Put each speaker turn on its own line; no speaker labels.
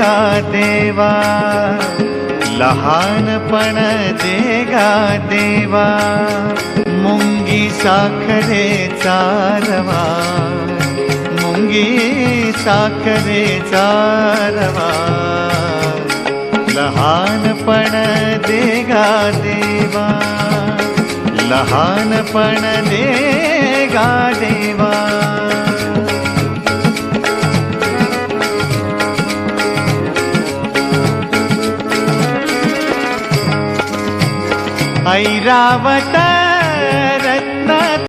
देगा देवा लहानपण देगा देवा मुंगी साखरे चारवा मुंगी साखरे चारवा लहानपण देगा देवा लहानपण दे ఐరావత